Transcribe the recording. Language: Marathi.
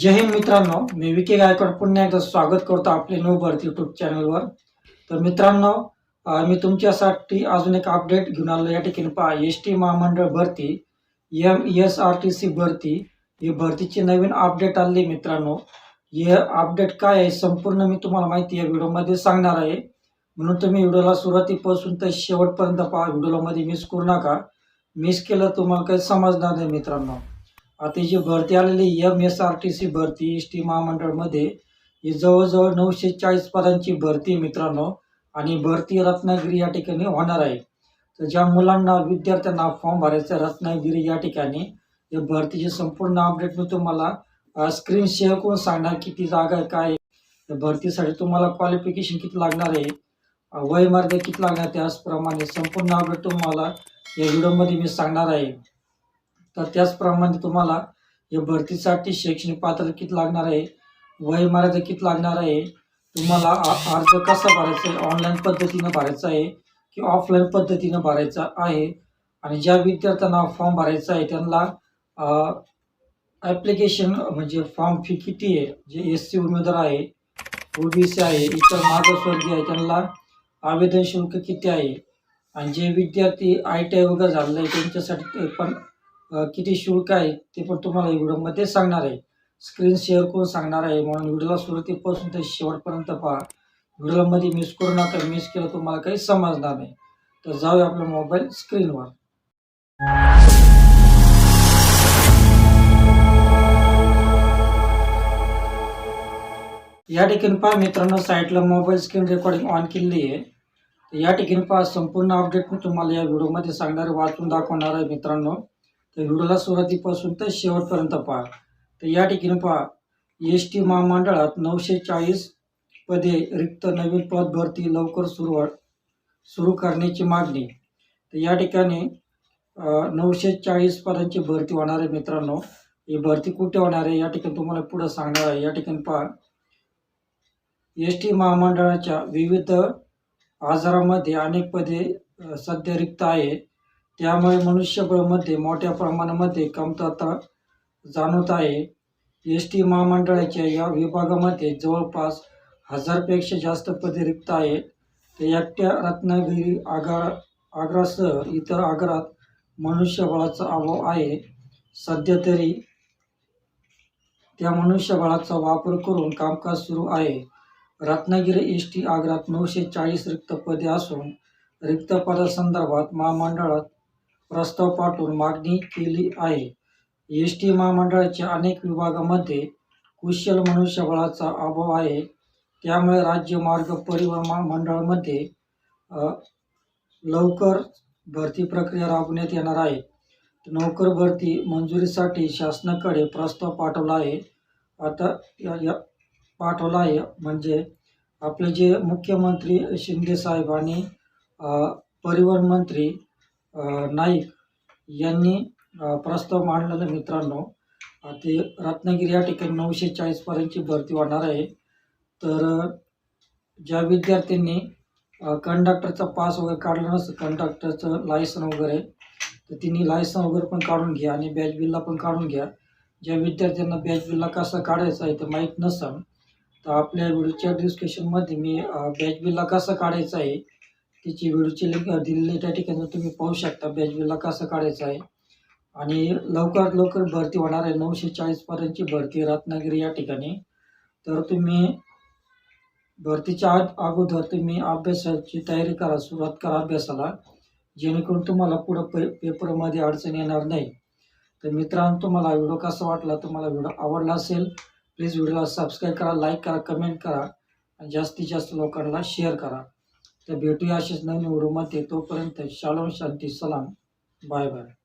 जय हिंद मित्रांनो मी विके गायकवाड पुन्हा एकदा स्वागत करतो आपले न्यू भरती यूट्यूब चॅनलवर तर मित्रांनो मी तुमच्यासाठी अजून एक अपडेट घेऊन आलो. या ठिकाणी पहा एस टी महामंडळ भरती M S R T C भरती ही भरतीची नवीन अपडेट आली मित्रांनो. हे अपडेट काय आहे संपूर्ण मी तुम्हाला माहिती या व्हिडिओमध्ये सांगणार आहे. म्हणून तुम्ही व्हिडिओला सुरुवातीपासून तर शेवटपर्यंत पहा. व्हिडिओमध्ये मिस करू नका. मिस केलं तुम्हाला काही समजणार नाही मित्रांनो. आता जी भरती आलेली M S R T C भरती एस टी महामंडळमध्ये ही जवळजवळ नऊशे चाळीस पदांची भरती मित्रांनो. आणि भरती रत्नागिरी या ठिकाणी होणार आहे. तर ज्या मुलांना विद्यार्थ्यांना फॉर्म भरायचा आहे रत्नागिरी या ठिकाणी या भरतीचे संपूर्ण अपडेट मी तुम्हाला स्क्रीन शेअर करून सांगणार किती जागा आहे काय भरतीसाठी तुम्हाला क्वालिफिकेशन किती लागणार आहे अ, किती लागणार त्याचप्रमाणे संपूर्ण अपडेट तुम्हाला या व्हिडिओमध्ये मी सांगणार आहे. तर त्याचप्रमाणे तुम्हाला या भरतीसाठी शैक्षणिक पात्र किती लागणार आहे वय मर्यादा किती लागणार आहे तुम्हाला आ- अर्ज कसा भरायचा आहे ऑनलाईन पद्धतीनं भरायचा आहे की ऑफलाईन पद्धतीनं भरायचा आहे? आणि ज्या विद्यार्थ्यांना फॉर्म भरायचा आहे त्यांना ॲप्लिकेशन म्हणजे फॉर्म फी किती आहे? जे एस सी उमेदवार आहे ओ बी सी आहे इतर मागासवर्गीय आहे त्यांना आवेदन शुल्क किती आहे? आणि जे विद्यार्थी आय टी आय वगैरे झालेलं आहे त्यांच्यासाठी पण किती शुल्क आहे ते पण तुम्हाला या व्हिडिओमध्ये सांगणार आहे. स्क्रीन शेअर करून सांगणार आहे म्हणून व्हिडिओला सुरुवातीपासून ते शेवटपर्यंत पहा. व्हिडिओमध्ये मिस करू नका मिस केलं तुम्हाला काही समजणार नाही. तर जाऊया आपल्या मोबाईल स्क्रीनवर या ठिकाणी पहा मित्रांनो साईटला मोबाईल स्क्रीन रेकॉर्डिंग ऑन केलेली आहे. तर या ठिकाणी पहा संपूर्ण अपडेट मी तुम्हाला या व्हिडिओमध्ये सांगणार आहे, वाचून दाखवणार आहे मित्रांनो. तर व्हिडिओला सुरुवातीपासून तर शेवटपर्यंत पहा. तर या ठिकाणी पहा. एस टी महामंडळात नऊशे चाळीस पदे रिक्त नवीन पद भरती लवकर सुरू सुरू करण्याची मागणी. तर या ठिकाणी नऊशे चाळीस पदांची भरती होणार आहे मित्रांनो. ही भरती कुठे होणार आहे या ठिकाणी तुम्हाला पुढं सांगणार आहे. या ठिकाणी पहा. एस टी महामंडळाच्या विविध आजारामध्ये अनेक पदे सध्या रिक्त आहे. त्यामुळे मनुष्यबळामध्ये मोठ्या प्रमाणामध्ये कमतरता जाणवत आहे. एस टी महामंडळाच्या या विभागामध्ये जवळपास हजारपेक्षा जास्त पदे रिक्त आहेत. तर एकट्या रत्नागिरी आगार आग्रासह इतर आगारात मनुष्यबळाचा अभाव आहे. सध्या तरी त्या मनुष्यबळाचा वापर करून कामकाज सुरू आहे. रत्नागिरी एस टी आगारात नऊशे चाळीस रिक्त पदे असून रिक्त पदासंदर्भात महामंडळात प्रस्ताव पाठवून मागणी केली आहे. एस टी महामंडळाच्या अनेक विभागामध्ये कुशल मनुष्यबळाचा अभाव आहे. त्यामुळे राज्य मार्ग परिवहन महामंडळामध्ये लवकर भरती प्रक्रिया राबवण्यात येणार आहे. नोकर भरती मंजुरीसाठी शासनाकडे प्रस्ताव पाठवला आहे. आता या या पाठवला आहे. म्हणजे आपले जे मुख्यमंत्री शिंदे साहेब आणि परिवहन मंत्री नाईक यांनी प्रस्ताव मांडलेला मित्रांनो. ते रत्नागिरी या ठिकाणी नऊशे चाळीसपर्यंतची भरती होणार आहे. तर ज्या विद्यार्थ्यांनी कंडक्टरचा पास वगैरे काढला नसतं कंडक्टरचं लायसन वगैरे तर तिने लायसन वगैरे पण काढून घ्या आणि बॅच बिलला पण काढून घ्या. ज्या विद्यार्थ्यांना बॅच बिलला कसा काढायचं आहे ते माहीत नसेल तर आपल्या व्हिडिओच्या डिस्कशनमध्ये मी बॅच बिलला कसं काढायचं आहे त्याची व्हिडिओची लिंक दिलेली त्या ठिकाणी तुम्ही पाहू शकता. बॅच बिल्ला कसं काढायचं आहे. आणि लवकरात लवकर भरती होणार आहे. नऊशे चाळीसपर्यंतची भरती रत्नागिरी या ठिकाणी. तर तुम्ही भरतीच्या आत अगोदर तुम्ही अभ्यासाची तयारी करा. सुरुवात करा अभ्यासाला. जेणेकरून तुम्हाला पुढं पे पेपरमध्ये अडचण येणार नाही. तर मित्रांनो तुम्हाला व्हिडिओ कसा वाटला? तुम्हाला व्हिडिओ आवडला असेल प्लीज व्हिडिओला सबस्क्राईब करा लाईक करा कमेंट करा. आणि जास्तीत जास्त लोकांना शेअर करा. तर भेटूया असेच नवीन व्हिडिओमध्ये. तोपर्यंत शालोम शांती सलाम. Bye bye.